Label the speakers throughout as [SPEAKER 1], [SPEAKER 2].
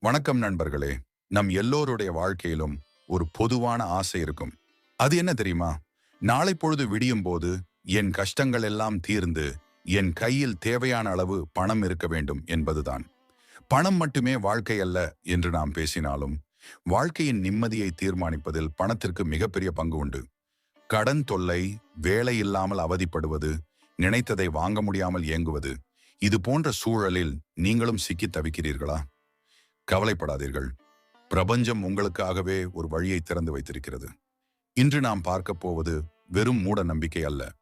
[SPEAKER 1] வணக்கம் நண்பர்களே. நம் எல்லோருடைய வாழ்க்கையிலும் ஒரு பொதுவான ஆசை இருக்கும். அது என்ன தெரியுமா? நாளை பொழுது விடியும் போது என் கஷ்டங்கள் எல்லாம் தீர்ந்து என் கையில் தேவையான அளவு பணம் இருக்க வேண்டும் என்பதுதான். பணம் மட்டுமே வாழ்க்கை அல்ல என்று நாம் பேசினாலும் வாழ்க்கையின் நிம்மதியை தீர்மானிப்பதில் பணத்திற்கு மிகப்பெரிய பங்கு உண்டு. கடன் தொல்லை வேலை இல்லாமல் அவதிப்படுவது நினைத்ததை வாங்க முடியாமல் இயங்குவது இது போன்ற சூழலில் நீங்களும் சிக்கி தவிக்கிறீர்களா? கவலைப்படாதீர்கள். பிரபஞ்சம் உங்களுக்காகவே ஒரு வழியை திறந்து வைத்திருக்கிறது. இன்று நாம் பார்க்கப் போவது வெறும் மூட நம்பிக்கை அல்ல.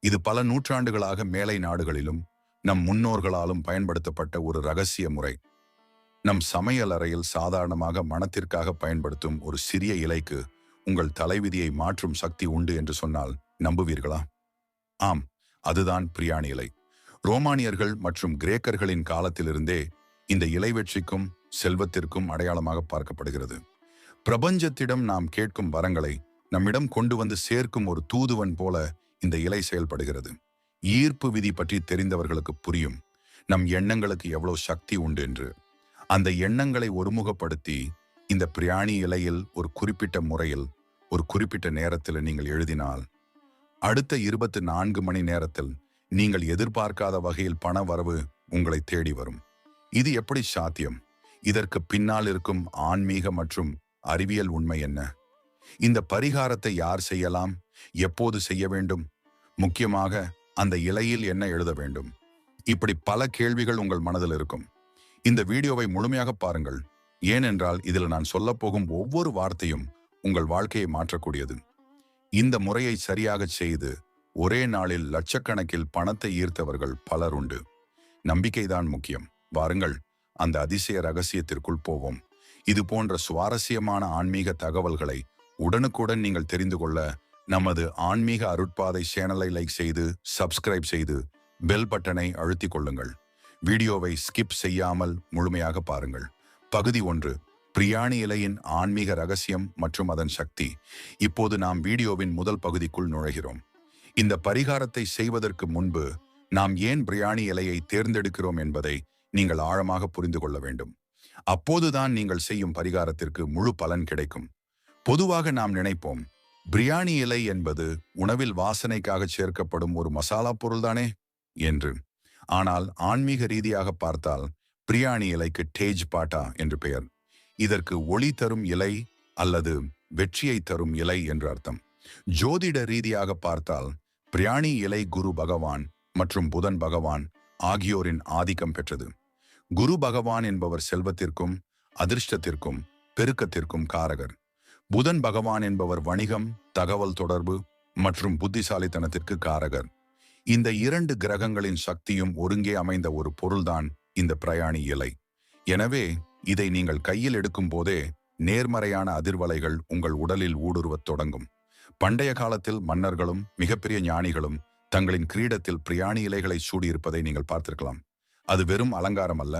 [SPEAKER 1] இது பல நூற்றாண்டுகளாக மேலை நாடுகளிலும் நம் முன்னோர்களாலும் பயன்படுத்தப்பட்ட ஒரு ரகசிய முறை. நம் சமையல் அறையில் சாதாரணமாக மனத்திற்காக பயன்படுத்தும் ஒரு சிறிய இலைக்கு உங்கள் தலைவிதியை மாற்றும் சக்தி உண்டு என்று சொன்னால் நம்புவீர்களா? ஆம் அதுதான் பிரியாணி இலை. ரோமானியர்கள் மற்றும் கிரேக்கர்களின் காலத்திலிருந்தே இந்த இலை வெற்றிக்கும் செல்வத்திற்கும் அடையாளமாக பார்க்கப்படுகிறது. பிரபஞ்சத்திடம் நாம் கேட்கும் வரங்களை நம்மிடம் கொண்டு வந்து சேர்க்கும் ஒரு தூதுவன் போல இந்த இலை செயல்படுகிறது. ஈர்ப்பு விதி பற்றி தெரிந்தவர்களுக்கு புரியும். நம் எண்ணங்களுக்கு எவ்வளவு சக்தி உண்டு என்று. அந்த எண்ணங்களை ஒருமுகப்படுத்தி இந்த பிரியாணி இலையில் ஒரு குறிப்பிட்ட முறையில் ஒரு குறிப்பிட்ட நேரத்தில் நீங்கள் எழுதினால் அடுத்த இருபத்தி நான்கு மணி நேரத்தில் நீங்கள் எதிர்பார்க்காத வகையில் பண வரவு உங்களை தேடி வரும். இது எப்படி சாத்தியம்? இதற்கு பின்னால் இருக்கும் ஆன்மீக மற்றும் அறிவியல் உண்மை என்ன? இந்த பரிகாரத்தை யார் செய்யலாம்? எப்போது செய்ய வேண்டும்? முக்கியமாக அந்த இலையில் என்ன எழுத வேண்டும்? இப்படி பல கேள்விகள் உங்கள் மனதில் இருக்கும். இந்த வீடியோவை முழுமையாக பாருங்கள். ஏனென்றால் இதில் நான் சொல்லப்போகும் ஒவ்வொரு வார்த்தையும் உங்கள் வாழ்க்கையை மாற்றக்கூடியது. இந்த முறையை சரியாக செய்து ஒரே நாளில் லட்சக்கணக்கில் பணத்தை ஈர்த்தவர்கள் பலர் உண்டு. நம்பிக்கைதான் முக்கியம். வாருங்கள் அந்த அதிசய ரகசியத்திற்குள் போவோம். இது போன்ற சுவாரஸ்யமான ஆன்மீக தகவல்களை உடனுக்குடன் நீங்கள் தெரிந்து கொள்ள நமது ஆன்மீக அருட்பாதை சேனலை லைக் செய்து சப்ஸ்கிரைப் செய்து பெல் பட்டனை அழுத்திக் கொள்ளுங்கள். வீடியோவை ஸ்கிப் செய்யாமல் முழுமையாக பாருங்கள். பகுதி ஒன்று பிரியாணி இலையின் ஆன்மீக ரகசியம் மற்றும் அதன் சக்தி. இப்போது நாம் வீடியோவின் முதல் பகுதிக்குள் நுழைகிறோம். இந்த பரிகாரத்தை செய்வதற்கு முன்பு நாம் ஏன் பிரியாணி இலையை தேர்ந்தெடுக்கிறோம் என்பதை நீங்கள் ஆழமாக புரிந்து கொள்ள வேண்டும். அப்போதுதான் நீங்கள் செய்யும் பரிகாரத்திற்கு முழு பலன் கிடைக்கும். பொதுவாக நாம் நினைப்போம் பிரியாணி இலை என்பது உணவில் வாசனைக்காக சேர்க்கப்படும் ஒரு மசாலா பொருள்தானே என்று. ஆனால் ஆன்மீக ரீதியாக பார்த்தால் பிரியாணி இலைக்கு டேஜ் பாட்டா என்று பெயர். இதற்கு ஒளி தரும் இலை அல்லது வெற்றியை தரும் இலை என்று அர்த்தம். ஜோதிட ரீதியாக பார்த்தால் பிரியாணி இலை குரு பகவான் மற்றும் புதன் பகவான் ஆகியோரின் ஆதிக்கம் பெற்றது. குரு பகவான் என்பவர் செல்வத்திற்கும் அதிர்ஷ்டத்திற்கும் பெருக்கத்திற்கும் காரகர். புதன் பகவான் என்பவர் வணிகம் தகவல் தொடர்பு மற்றும் புத்திசாலித்தனத்திற்கு காரகர். இந்த இரண்டு கிரகங்களின் சக்தியும் ஒருங்கே அமைந்த ஒரு பொருள்தான் இந்த பிரயாணி இலை. எனவே இதை நீங்கள் கையில் எடுக்கும் போதே நேர்மறையான அதிர்வலைகள் உங்கள் உடலில் ஊடுருவத் தொடங்கும். பண்டைய காலத்தில் மன்னர்களும் மிகப்பெரிய ஞானிகளும் தங்களின் கிரீடத்தில் பிரியாணி இலைகளை சூடியிருப்பதை நீங்கள் பார்த்திருக்கலாம். அது வெறும் அலங்காரம் அல்ல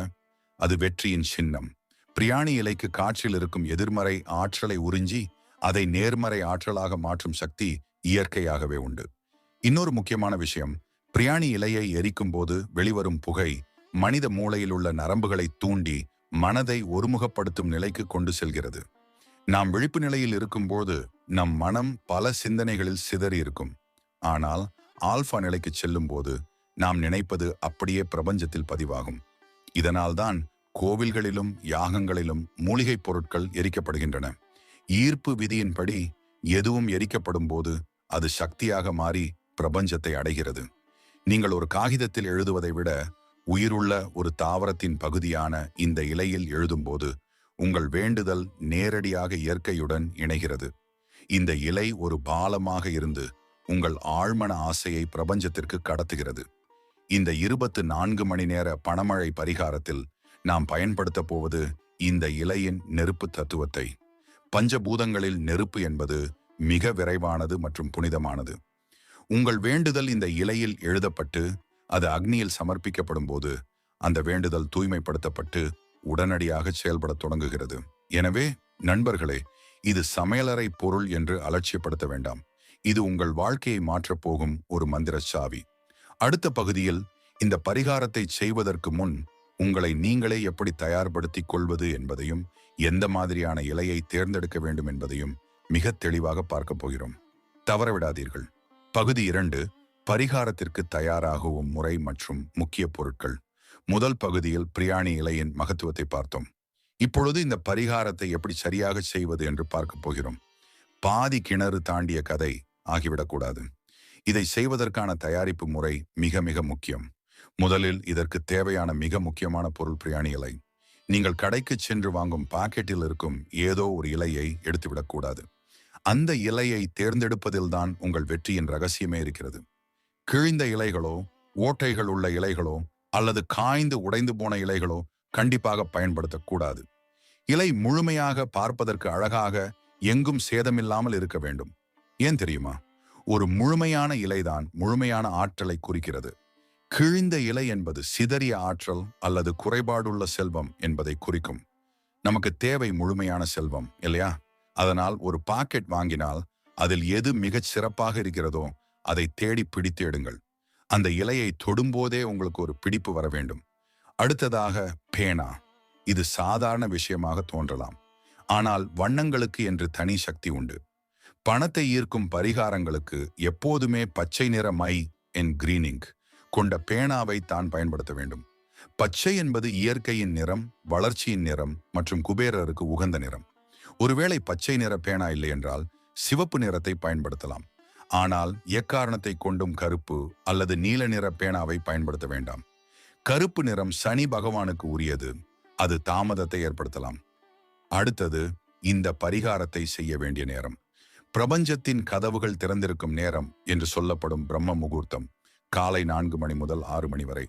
[SPEAKER 1] அது வெற்றியின் சின்னம். பிரியாணி இலைக்கு காற்றில் இருக்கும் எதிர்மறை ஆற்றலை உறிஞ்சி அதை நேர்மறை ஆற்றலாக மாற்றும் சக்தி இயற்கையாகவே உண்டு. இன்னொரு முக்கியமான விஷயம் பிரியாணி இலையை எரிக்கும் போது வெளிவரும் புகை மனித மூளையில் உள்ள நரம்புகளை தூண்டி மனதை ஒருமுகப்படுத்தும் நிலைக்கு கொண்டு செல்கிறது. நாம் விழிப்பு நிலையில் இருக்கும்போது நம் மனம் பல சிந்தனைகளில் சிதறி இருக்கும் ஆனால் ஆல்பா நிலைக்கு செல்லும் போது நாம் நினைப்பது அப்படியே பிரபஞ்சத்தில் பதிவாகும். இதனால்தான் கோவில்களிலும் யாகங்களிலும் மூலிகைப் பொருட்கள் எரிக்கப்படுகின்றன. ஈர்ப்பு விதியின்படி எதுவும் எரிக்கப்படும் போது அது சக்தியாக மாறி பிரபஞ்சத்தை அடைகிறது. நீங்கள் ஒரு காகிதத்தில் எழுதுவதை விட உயிருள்ள ஒரு தாவரத்தின் பகுதியான இந்த இலையில் எழுதும்போது உங்கள் வேண்டுதல் நேரடியாக இயற்கையுடன் இணைகிறது. இந்த இலை ஒரு பாலமாக இருந்து உங்கள் ஆழ்மன ஆசையை பிரபஞ்சத்திற்கு கடத்துகிறது. இந்த இருபத்து நான்கு மணி நேர பணமழை பரிகாரத்தில் நாம் பயன்படுத்த போவது இந்த இலையின் நெருப்பு தத்துவத்தை. பஞ்சபூதங்களில் நெருப்பு என்பது மிக விரைவானது மற்றும் புனிதமானது. உங்கள் வேண்டுதல் இந்த இலையில் எழுதப்பட்டு அது அக்னியில் சமர்ப்பிக்கப்படும் போது அந்த வேண்டுதல் தூய்மைப்படுத்தப்பட்டு உடனடியாக செயல்படத் தொடங்குகிறது. எனவே நண்பர்களே இது சமையலறை பொருள் என்று அலட்சியப்படுத்த வேண்டாம். இது உங்கள் வாழ்க்கையை மாற்றப் போகும் ஒரு மந்திர சாவி. அடுத்த பகுதியில் இந்த பரிகாரத்தை செய்வதற்கு முன் உங்களை நீங்களே எப்படி தயார்படுத்திக் கொள்வது என்பதையும் எந்த மாதிரியான இலையை தேர்ந்தெடுக்க வேண்டும் என்பதையும் மிக தெளிவாக பார்க்க போகிறோம். தவறவிடாதீர்கள். பகுதி இரண்டு பரிகாரத்திற்கு தயாராகவும் முறை மற்றும் முக்கிய பொருட்கள். முதல் பகுதியில் பிரியாணி இலையின் மகத்துவத்தை பார்த்தோம். இப்பொழுது இந்த பரிகாரத்தை எப்படி சரியாக செய்வது என்று பார்க்க போகிறோம். பாதி கிணறு தாண்டிய கதை ஆகிவிடக்கூடாது. இதை செய்வதற்கான தயாரிப்பு முறை மிக மிக முக்கியம். முதலில் இதற்கு தேவையான மிக முக்கியமான பொருள் பிரியாணி இலை. நீங்கள் கடைக்கு சென்று வாங்கும் பாக்கெட்டில் இருக்கும் ஏதோ ஒரு இலையை எடுத்துவிடக்கூடாது. அந்த இலையை தேர்ந்தெடுப்பதில்தான் உங்கள் வெற்றியின் ரகசியமே இருக்கிறது. கிழிந்த இலைகளோ ஓட்டைகள் உள்ள இலைகளோ அல்லது காய்ந்து உடைந்து போன இலைகளோ கண்டிப்பாக பயன்படுத்தக்கூடாது. இலை முழுமையாக பார்ப்பதற்கு அழகாக எங்கும் சேதமில்லாமல் இருக்க வேண்டும். ஏன் தெரியுமா? ஒரு முழுமையான இலைதான் முழுமையான ஆற்றலை குறிக்கிறது. கிழிந்த இலை என்பது சிதறிய ஆற்றல் அல்லது குறைபாடுள்ள செல்வம் என்பதை குறிக்கும். நமக்கு தேவை முழுமையான செல்வம் இல்லையா? அதனால் ஒரு பாக்கெட் வாங்கினால் அதில் எது மிகச் சிறப்பாக இருக்கிறதோ அதை தேடி பிடித்து எடுங்கள். அந்த இலையை தொடும்போதே உங்களுக்கு ஒரு பிடிப்பு வர வேண்டும். அடுத்ததாக பேனா. இது சாதாரண விஷயமாக தோன்றலாம். ஆனால் வண்ணங்களுக்கு என்று தனி சக்தி உண்டு. பணத்தை ஈர்க்கும் பரிகாரங்களுக்கு எப்போதுமே பச்சை நிற மை என் கிரீனிங் கொண்ட பேனாவை தான் பயன்படுத்த வேண்டும். பச்சை என்பது இயற்கையின் நிறம் வளர்ச்சியின் நிறம் மற்றும் குபேரருக்கு உகந்த நிறம். ஒருவேளை பச்சை நிற பேனா இல்லை என்றால் சிவப்பு நிறத்தை பயன்படுத்தலாம். ஆனால் எக்காரணத்தை கொண்டும் கருப்பு அல்லது நீல நிற பேனாவை பயன்படுத்த வேண்டாம். கருப்பு நிறம் சனி பகவானுக்கு உரியது. அது தாமதத்தை ஏற்படுத்தலாம். அடுத்தது இந்த பரிகாரத்தை செய்ய வேண்டிய நேரம். பிரபஞ்சத்தின் கதவுகள் திறந்திருக்கும் நேரம் என்று சொல்லப்படும் பிரம்ம முகூர்த்தம் காலை நான்கு மணி முதல் ஆறு மணி வரை.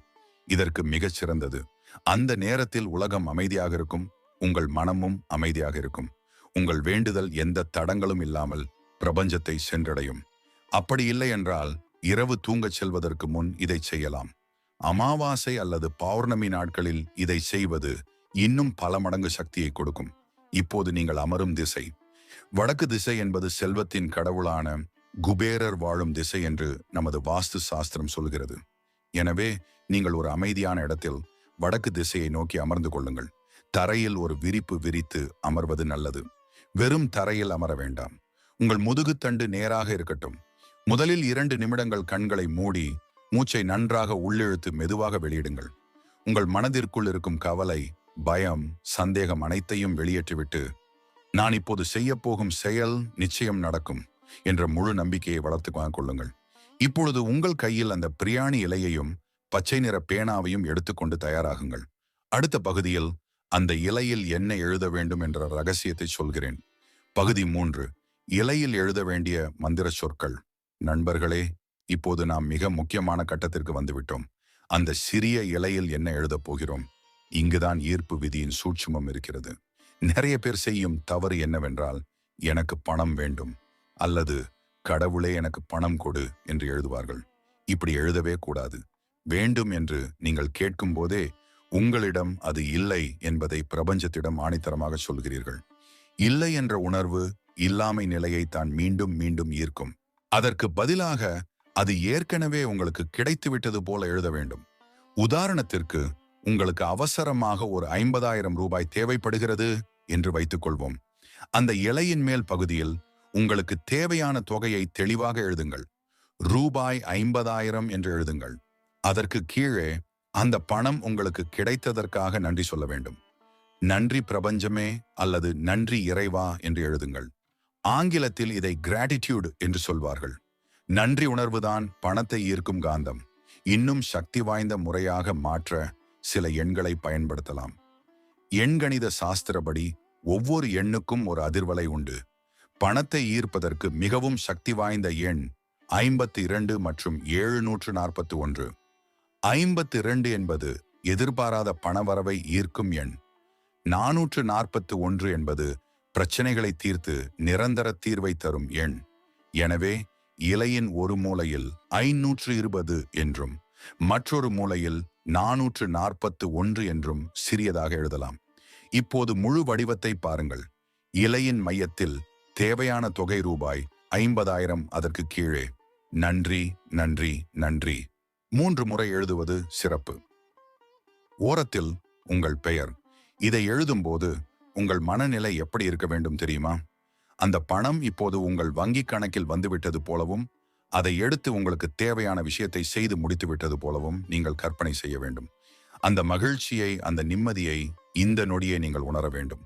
[SPEAKER 1] இதற்கு மிகச் சிறந்தது. அந்த நேரத்தில் உலகம் அமைதியாக இருக்கும் உங்கள் மனமும் அமைதியாக இருக்கும். உங்கள் வேண்டுதல் எந்த தடங்களும் இல்லாமல் பிரபஞ்சத்தை சென்றடையும். அப்படி இல்லை என்றால் இரவு தூங்கச் செல்வதற்கு முன் இதை செய்யலாம். அமாவாசை அல்லது பௌர்ணமி நாட்களில் இதை செய்வது இன்னும் பல மடங்கு சக்தியை கொடுக்கும். இப்போது நீங்கள் அமரும் திசை. வடக்கு திசை என்பது செல்வத்தின் கடவுளான குபேரர் வாழும் திசை என்று நமது வாஸ்து சாஸ்திரம் சொல்கிறது. எனவே நீங்கள் ஒரு அமைதியான இடத்தில் வடக்கு திசையை நோக்கி அமர்ந்து கொள்ளுங்கள். தரையில் ஒரு விரிப்பு விரித்து அமர்வது நல்லது. வெறும் தரையில் அமர வேண்டாம். உங்கள் முதுகுத்தண்டு நேராக இருக்கட்டும். முதலில் இரண்டு நிமிடங்கள் கண்களை மூடி மூச்சை நன்றாக உள்ளிழுத்து மெதுவாக வெளியிடுங்கள். உங்கள் மனதிற்குள் இருக்கும் கவலை பயம் சந்தேகம் அனைத்தையும் வெளியேற்றிவிட்டு நான் இப்போது செய்யப்போகும் செயல் நிச்சயம் நடக்கும் என்ற முழு நம்பிக்கையை வளர்த்து கொள்ளுங்கள். இப்பொழுது உங்கள் கையில் அந்த பிரியாணி இலையையும் பச்சை நிற பேனாவையும் எடுத்துக்கொண்டு தயாராகுங்கள். அடுத்த பகுதியில் அந்த இலையில் என்ன எழுத வேண்டும் என்ற ரகசியத்தை சொல்கிறேன். பகுதி மூன்று இலையில் எழுத வேண்டிய மந்திர சொற்கள். நண்பர்களே இப்போது நாம் மிக முக்கியமான கட்டத்திற்கு வந்துவிட்டோம். அந்த சிறிய இலையில் என்ன எழுதப் போகிறோம்? இங்குதான் ஈர்ப்பு விதியின் சூட்சுமம் இருக்கிறது. நிறைய பேர் செய்யும் தவறு என்னவென்றால் எனக்கு பணம் வேண்டும் அல்லது கடவுளே எனக்கு பணம் கொடு என்று எழுதுவார்கள். இப்படி எழுதவே கூடாது. வேண்டும் என்று நீங்கள் கேட்கும் போதே உங்களிடம் அது இல்லை என்பதை பிரபஞ்சத்திடம் ஆணித்தரமாக சொல்கிறீர்கள். இல்லை என்ற உணர்வு இல்லாமை நிலையை தான் மீண்டும் மீண்டும் ஈர்க்கும். அதற்கு பதிலாக அது ஏற்கனவே உங்களுக்கு கிடைத்துவிட்டது போல எழுத வேண்டும். உதாரணத்திற்கு உங்களுக்கு அவசரமாக ஒரு ஐம்பதாயிரம் ரூபாய் தேவைப்படுகிறது என்று வைத்துக் கொள்வோம் அந்த இலையின் மேல் பகுதியில் உங்களுக்கு தேவையான தொகையை தெளிவாக எழுதுங்கள். ரூபாய் ஐம்பதாயிரம் என்று எழுதுங்கள். அதற்கு கீழே அந்த பணம் உங்களுக்கு கிடைத்ததற்காக நன்றி சொல்ல வேண்டும். நன்றி பிரபஞ்சமே அல்லது நன்றி இறைவா என்று எழுதுங்கள். ஆங்கிலத்தில் இதை கிராட்டிடியூட் என்று சொல்வார்கள். நன்றி உணர்வுதான் பணத்தை ஈர்க்கும் காந்தம். இன்னும் சக்தி வாய்ந்த முறையாக மாற்ற சில எண்களை பயன்படுத்தலாம். எண்கணித சாஸ்திரப்படி ஒவ்வொரு எண்ணுக்கும் ஒரு அதிர்வலை உண்டு. பணத்தை ஈர்ப்பதற்கு மிகவும் சக்தி வாய்ந்த எண் ஐம்பத்தி இரண்டு மற்றும் ஏழுநூற்று நாற்பத்தி ஒன்று ஐம்பத்தி இரண்டு என்பது எதிர்பாராத பணவரவை ஈர்க்கும் எண். நானூற்று நாற்பத்து ஒன்று என்பது பிரச்சனைகளை தீர்த்து நிரந்தர தீர்வை தரும் எண். எனவே இலையின் ஒரு மூலையில் ஐநூற்று இருபது என்றும் மற்றொரு மூலையில் நானூற்று நாற்பத்து ஒன்று என்றும் சிறியதாக எழுதலாம். இப்போது முழு வடிவத்தை பாருங்கள். இலையின் மையத்தில் தேவையான தொகை ரூபாய் ஐம்பதாயிரம் அதற்கு கீழே. நன்றி நன்றி நன்றி. மூன்று முறை எழுதுவது சிறப்பு. ஓரத்தில் உங்கள் பெயர். இதை எழுதும்போது உங்கள் மனநிலை எப்படி இருக்க வேண்டும் தெரியுமா? அந்த பணம் இப்போது உங்கள் வங்கிக் கணக்கில் வந்துவிட்டது போலவும் அதை எடுத்து உங்களுக்கு தேவையான விஷயத்தை செய்து முடித்துவிட்டது போலவும் நீங்கள் கற்பனை செய்ய வேண்டும். அந்த மகிழ்ச்சியை அந்த நிம்மதியை இந்த நொடியை நீங்கள் உணர வேண்டும்.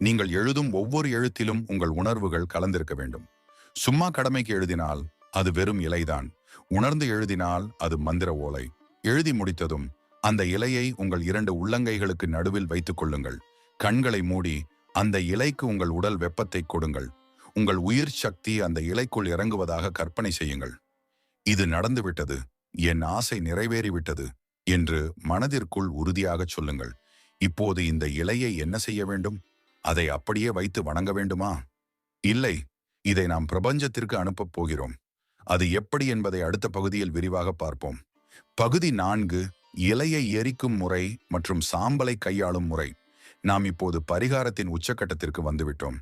[SPEAKER 1] நீங்கள் எழுதும் ஒவ்வொரு எழுத்திலும் உங்கள் உணர்வுகள் கலந்திருக்க வேண்டும். சும்மா கடமைக்கு எழுதினால் அது வெறும் இலைதான். உணர்ந்து எழுதினால் அது மந்திர ஓலை. எழுதி முடித்ததும் அந்த இலையை உங்கள் இரண்டு உள்ளங்கைகளுக்கு நடுவில் வைத்துக் கொள்ளுங்கள். கண்களை மூடி அந்த இலைக்கு உங்கள் உடல் வெப்பத்தை கொடுங்கள். உங்கள் உயிர் சக்தி அந்த இலைக்குள் இறங்குவதாக கற்பனை செய்யுங்கள். இது நடந்துவிட்டது. என் ஆசை நிறைவேறிவிட்டது என்று மனதிற்குள் உறுதியாக சொல்லுங்கள். இப்போது இந்த இலையை என்ன செய்ய வேண்டும்? அதை அப்படியே வைத்து வணங்க வேண்டுமா? இல்லை. இதை நாம் பிரபஞ்சத்திற்கு அனுப்பப் போகிறோம். அது எப்படி என்பதை அடுத்த பகுதியில் விரிவாக பார்ப்போம். பகுதி நான்கு இலையை எரிக்கும் முறை மற்றும் சாம்பலை கையாளும் முறை. நாம் இப்போது பரிகாரத்தின் உச்சக்கட்டத்திற்கு வந்துவிட்டோம்.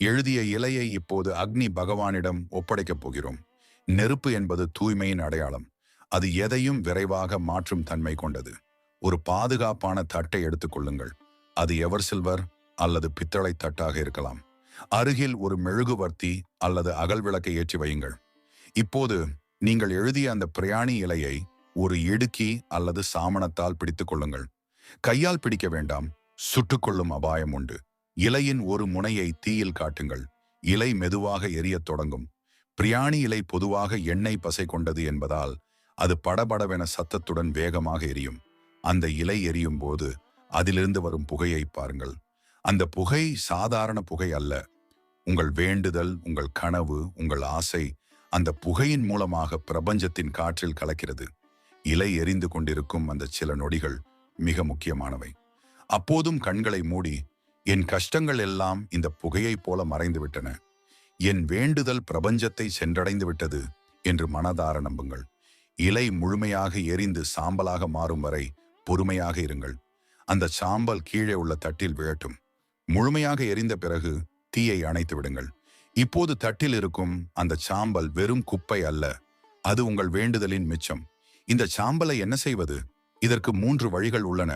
[SPEAKER 1] எழுதிய இலையை இப்போது அக்னி பகவானிடம் ஒப்படைக்கப் போகிறோம். நெருப்பு என்பது தூய்மையின் அடையாளம். அது எதையும் விரைவாக மாற்றும் தன்மை கொண்டது. ஒரு பாதுகாப்பான தட்டை எடுத்துக்கொள்ளுங்கள் அது எவர் சில்வர் அல்லது பித்தளை தட்டாக இருக்கலாம். அருகில் ஒரு மெழுகுவர்த்தி அல்லது அகல் விளக்கை ஏற்றி வையுங்கள். இப்போது நீங்கள் எழுதிய அந்த பிரயாணி இலையை ஒரு இடுக்கி அல்லது சாமணத்தால் பிடித்துக் கொள்ளுங்கள். கையால் பிடிக்க வேண்டாம். சுட்டுக்கொள்ளும் அபாயம் உண்டு. இலையின் ஒரு முனையை தீயில் காட்டுங்கள். இலை மெதுவாக எரியத் தொடங்கும். பிரியாணி இலை பொதுவாக எண்ணெய் பசை கொண்டது என்பதால் அது படபடவென சத்தத்துடன் வேகமாக எரியும். அந்த இலை எரியும் போது அதிலிருந்து வரும் புகையை பாருங்கள். அந்த புகை சாதாரண புகை அல்ல. உங்கள் வேண்டுதல் உங்கள் கனவு உங்கள் ஆசை அந்த புகையின் மூலமாக பிரபஞ்சத்தின் காற்றில் கலக்கிறது. இலை எரிந்து கொண்டிருக்கும் அந்த சில நொடிகள் மிக முக்கியமானவை. அப்போதும் கண்களை மூடி என் கஷ்டங்கள் எல்லாம் இந்த புகையைப் போல மறைந்து விட்டன என் வேண்டுதல் பிரபஞ்சத்தை சென்றடைந்து விட்டது என்று மனதார நம்புங்கள். இலை முழுமையாக எரிந்து சாம்பலாக மாறும் வரை பொறுமையாக இருங்கள். அந்த சாம்பல் கீழே உள்ள தட்டில் விழட்டும். முழுமையாக எரிந்த பிறகு தீயை அணைத்து விடுங்கள். இப்போது தட்டில் இருக்கும் அந்த சாம்பல் வெறும் குப்பை அல்ல. அது உங்கள் வேண்டுதலின் மிச்சம். இந்த சாம்பலை என்ன செய்வது? இதற்கு மூன்று வழிகள் உள்ளன.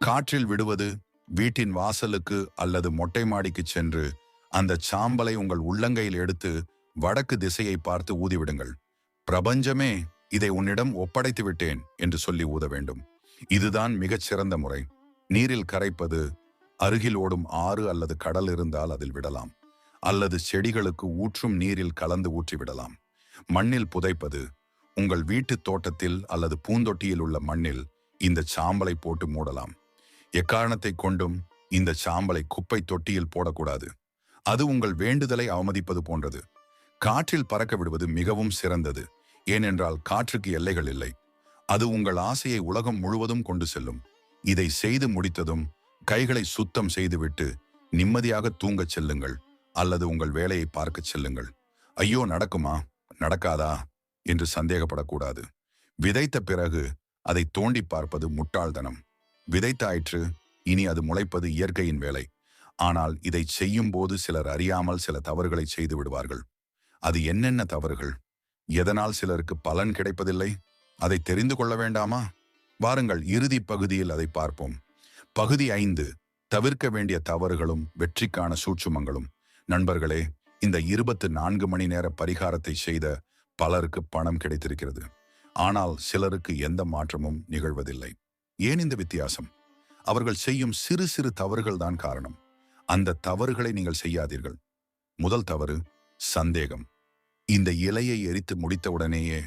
[SPEAKER 1] காற்றில் விடுவது வீட்டின் வாசலுக்கு அல்லது மொட்டை மாடிக்கு சென்று அந்த சாம்பலை உங்கள் உள்ளங்கையில் எடுத்து வடக்கு திசையை பார்த்து ஊதிவிடுங்கள். பிரபஞ்சமே இதை உன்னிடம் ஒப்படைத்து விட்டேன் என்று சொல்லி ஊத வேண்டும். இதுதான் மிகச் சிறந்த முறை. நீரில் கரைப்பது அருகில் ஓடும் ஆறு அல்லது கடல் இருந்தால் அதில் விடலாம். அல்லது செடிகளுக்கு ஊற்றும் நீரில் கலந்து ஊற்றிவிடலாம் மண்ணில் புதைப்பது உங்கள் வீட்டுத் தோட்டத்தில் அல்லது பூந்தொட்டியில் உள்ள மண்ணில் இந்த சாம்பலை போட்டு மூடலாம். எக்காரணத்தை கொண்டும் இந்த சாம்பலை குப்பை தொட்டியில் போடக்கூடாது. அது உங்கள் வேண்டுதலை அவமதிப்பது போன்றது. காற்றில் பறக்க விடுவது மிகவும் சிறந்தது. ஏனென்றால் காற்றுக்கு எல்லைகள் இல்லை. அது உங்கள் ஆசையை உலகம் முழுவதும் கொண்டு செல்லும். இதை செய்து முடித்ததும் கைகளை சுத்தம் செய்துவிட்டு நிம்மதியாக தூங்கச் செல்லுங்கள். அல்லது உங்கள் வேலையை பார்க்கச் செல்லுங்கள். ஐயோ நடக்குமா? நடக்காதா? என்று சந்தேகப்படக்கூடாது. விதைத்த பிறகு அதை தோண்டி பார்ப்பது முட்டாள்தனம். விதைத்தாயிற்று. இனி அது முளைப்பது இயற்கையின் வேலை. ஆனால் இதை செய்யும் போது சிலர் அறியாமல் சில தவறுகளை செய்து விடுவார்கள். அது என்னென்ன தவறுகள்? எதனால் சிலருக்கு பலன் கிடைப்பதில்லை? அதை தெரிந்து கொள்ள வேண்டாமா? வாருங்கள் இறுதி பகுதியில் அதை பார்ப்போம். பகுதி ஐந்து தவிர்க்க வேண்டிய தவறுகளும் வெற்றிக்கான சூட்சுமங்களும். நண்பர்களே இந்த இருபத்து நான்கு மணி நேர பரிகாரத்தை செய்த பலருக்கு பணம் கிடைத்திருக்கிறது. ஆனால் சிலருக்கு எந்த மாற்றமும் நிகழ்வதில்லை. ஏன் இந்த வித்தியாசம்? அவர்கள் செய்யும் சிறு சிறு தவறுகள் தான் காரணம். அந்த தவறுகளை நீங்கள் செய்யாதீர்கள். முதல் தவறு சந்தேகம். இந்த இலையை எரித்து முடித்தவுடனேயே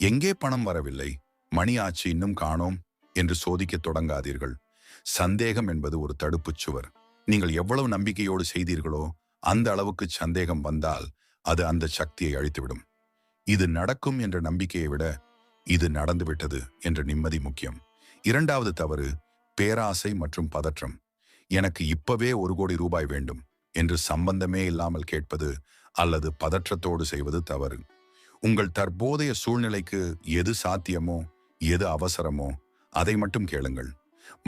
[SPEAKER 1] எங்கே பணம் வரவில்லை? மணி ஆச்சு இன்னும் காணோம் என்று சோதிக்கத் தொடங்காதீர்கள். சந்தேகம் என்பது ஒரு தடுப்புச் சுவர். நீங்கள் எவ்வளவு நம்பிக்கையோடு செய்தீர்களோ அந்த அளவுக்கு சந்தேகம் வந்தால் அது அந்த சக்தியை அழித்துவிடும். இது நடக்கும் என்ற நம்பிக்கையை விட இது நடந்துவிட்டது என்ற நிம்மதி முக்கியம். இரண்டாவது தவறு பேராசை மற்றும் பதற்றம். எனக்கு இப்பவே ஒரு கோடி ரூபாய் வேண்டும் என்று சம்பந்தமே இல்லாமல் கேட்பது அல்லது பதற்றத்தோடு செய்வது தவறு. உங்கள் தற்போதைய சூழ்நிலைக்கு எது சாத்தியமோ எது அவசரமோ அதை மட்டும் கேளுங்கள்.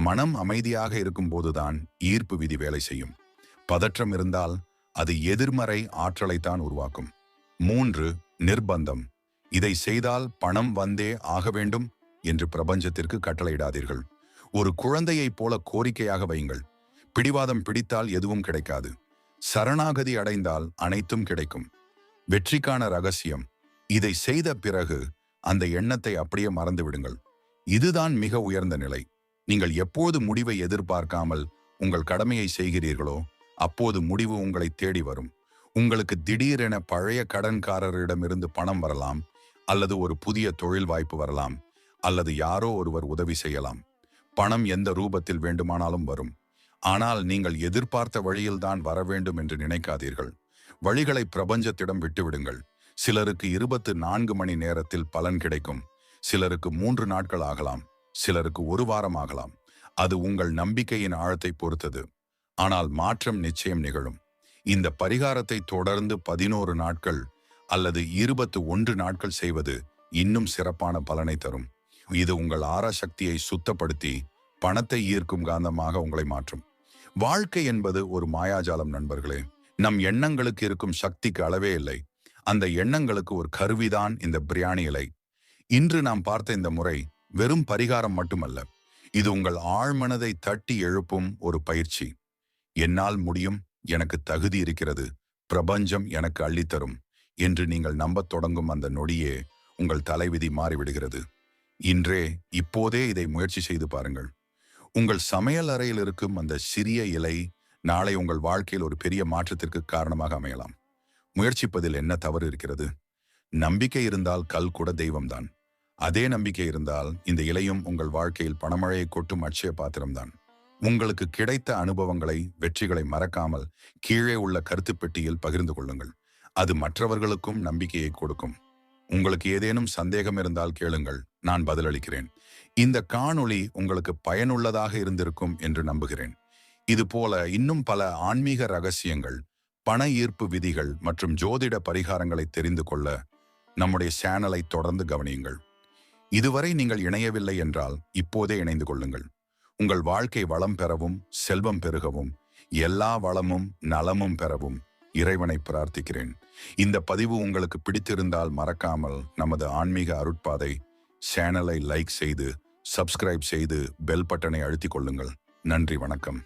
[SPEAKER 1] மனம் அமைதியாக இருக்கும்போதுதான் ஈர்ப்பு விதி வேலை செய்யும். பதற்றம் இருந்தால் அது எதிர்மறை ஆற்றலைத்தான் உருவாக்கும். மூன்று நிர்பந்தம். இதை செய்தால் பணம் வந்தே ஆக வேண்டும் என்று பிரபஞ்சத்திற்கு கட்டளையிடாதீர்கள். ஒரு குழந்தையைப் போல கோரிக்கையாக வையுங்கள். பிடிவாதம் பிடித்தால் எதுவும் கிடைக்காது. சரணாகதி அடைந்தால் அனைத்தும் கிடைக்கும். வெற்றிக்கான ரகசியம். இதை செய்த பிறகு அந்த எண்ணத்தை அப்படியே மறந்து விடுங்கள். இதுதான் மிக உயர்ந்த நிலை. நீங்கள் எப்போது முடிவை எதிர்பார்க்காமல் உங்கள் கடமையை செய்கிறீர்களோ அப்போது முடிவு உங்களை தேடி வரும். உங்களுக்கு திடீரென பழைய கடன்காரரிடமிருந்து பணம் வரலாம் அல்லது ஒரு புதிய தொழில் வாய்ப்பு வரலாம். அல்லது யாரோ ஒருவர் உதவி செய்யலாம். பணம் எந்த ரூபத்தில் வேண்டுமானாலும் வரும். ஆனால் நீங்கள் எதிர்பார்த்த வழியில்தான் வர வேண்டும் என்று நினைக்காதீர்கள். வழிகளை பிரபஞ்சத்திடம் விட்டுவிடுங்கள். சிலருக்கு இருபத்து நான்கு மணி நேரத்தில் பலன் கிடைக்கும். சிலருக்கு மூன்று நாட்கள் ஆகலாம். சிலருக்கு ஒரு வாரம் ஆகலாம். அது உங்கள் நம்பிக்கையின் ஆழத்தை பொறுத்தது. ஆனால் மாற்றம் நிச்சயம் நிகழும். இந்த பரிகாரத்தை தொடர்ந்து பதினோரு நாட்கள் அல்லது இருபத்து ஒன்று நாட்கள் செய்வது இன்னும் சிறப்பான பலனை தரும். இது உங்கள் ஆரா சக்தியை சுத்தப்படுத்தி பணத்தை ஈர்க்கும் காந்தமாக உங்களை மாற்றும். வாழ்க்கை என்பது ஒரு மாயாஜாலம் நண்பர்களே. நம் எண்ணங்களுக்கு இருக்கும் சக்திக்கு அளவே இல்லை. அந்த எண்ணங்களுக்கு ஒரு கருவிதான் இந்த பிரியாணி இலை. இன்று நாம் பார்த்த இந்த முறை வெறும் பரிகாரம் மட்டுமல்ல. இது உங்கள் ஆழ்மனதை தட்டி எழுப்பும் ஒரு பயிற்சி. என்னால் முடியும் எனக்கு தகுதி இருக்கிறது பிரபஞ்சம் எனக்கு அள்ளித்தரும் என்று நீங்கள் நம்பத் தொடங்கும் அந்த நொடியே உங்கள் தலைவிதி மாறிவிடுகிறது. இன்றே இப்போதே இதை முயற்சி செய்து பாருங்கள். உங்கள் சமையல் அறையில் இருக்கும் அந்த சிறிய இலை நாளை உங்கள் வாழ்க்கையில் ஒரு பெரிய மாற்றத்திற்கு காரணமாக அமையலாம். முயற்சிப்பதில் என்ன தவறு இருக்கிறது? நம்பிக்கை இருந்தால் கல் கூட தெய்வம்தான். அதே நம்பிக்கை இருந்தால் இந்த இலையும் உங்கள் வாழ்க்கையில் பணமழையை கொட்டும் அட்சய பாத்திரம்தான். உங்களுக்கு கிடைத்த அனுபவங்களை வெற்றிகளை மறக்காமல் கீழே உள்ள கருத்து பெட்டியில் பகிர்ந்து கொள்ளுங்கள். அது மற்றவர்களுக்கும் நம்பிக்கையை கொடுக்கும். உங்களுக்கு ஏதேனும் சந்தேகம் இருந்தால் கேளுங்கள் நான் பதிலளிக்கிறேன். இந்த காணொளி உங்களுக்கு பயனுள்ளதாக இருந்திருக்கும் என்று நம்புகிறேன். இதுபோல இன்னும் பல ஆன்மீக ரகசியங்கள் பண ஈர்ப்பு விதிகள் மற்றும் ஜோதிட பரிகாரங்களை தெரிந்து கொள்ள நம்முடைய சேனலை தொடர்ந்து கவனியுங்கள். இதுவரை நீங்கள் இணையவில்லை என்றால் இப்போதே இணைந்து கொள்ளுங்கள். உங்கள் வாழ்க்கை வளம் பெறவும் செல்வம் பெருகவும் எல்லா வளமும் நலமும் பெறவும். இறைவனை பிரார்த்திக்கிறேன். இந்த பதிவு உங்களுக்கு பிடித்திருந்தால் மறக்காமல் நமது ஆன்மீக அருட்பாதை சேனலை லைக் செய்து சப்ஸ்கிரைப் செய்து பெல் பட்டனை அழுத்திக் கொள்ளுங்கள். நன்றி வணக்கம்.